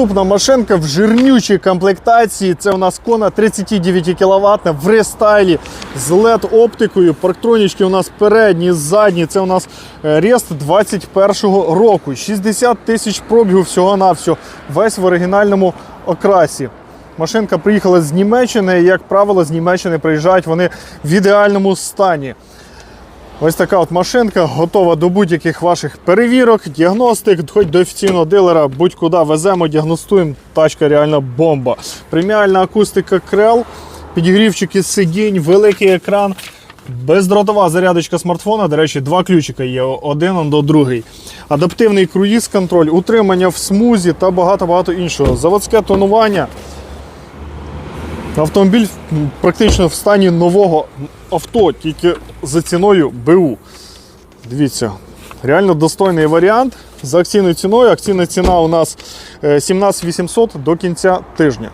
Наступна машинка в жирнючій комплектації. Це у нас Кона 39 кВт в рестайлі з LED оптикою. Парктронічки у нас передні, задні. Це у нас е, Рест 21-го року. 60 тисяч пробігу всього-навсього. Весь в оригінальному окрасі. Машинка приїхала з Німеччини. Як правило, з Німеччини приїжджають вони в ідеальному стані. Ось така от машинка готова до будь-яких ваших перевірок, діагностик, хоч до офіційного дилера, будь-куди веземо, діагностуємо. Тачка реально бомба. Преміальна акустика крел, підігрівчики сидінь, великий екран, бездротова зарядочка смартфона. До речі, два ключика є, один до другий. Адаптивний круїз контроль, утримання в смузі та багато-багато іншого. Заводське тонування. Автомобіль практично в стані нового авто, тільки за ціною БУ. Дивіться, реально достойний варіант. За акційною ціною. Акційна ціна у нас 17800 до кінця тижня.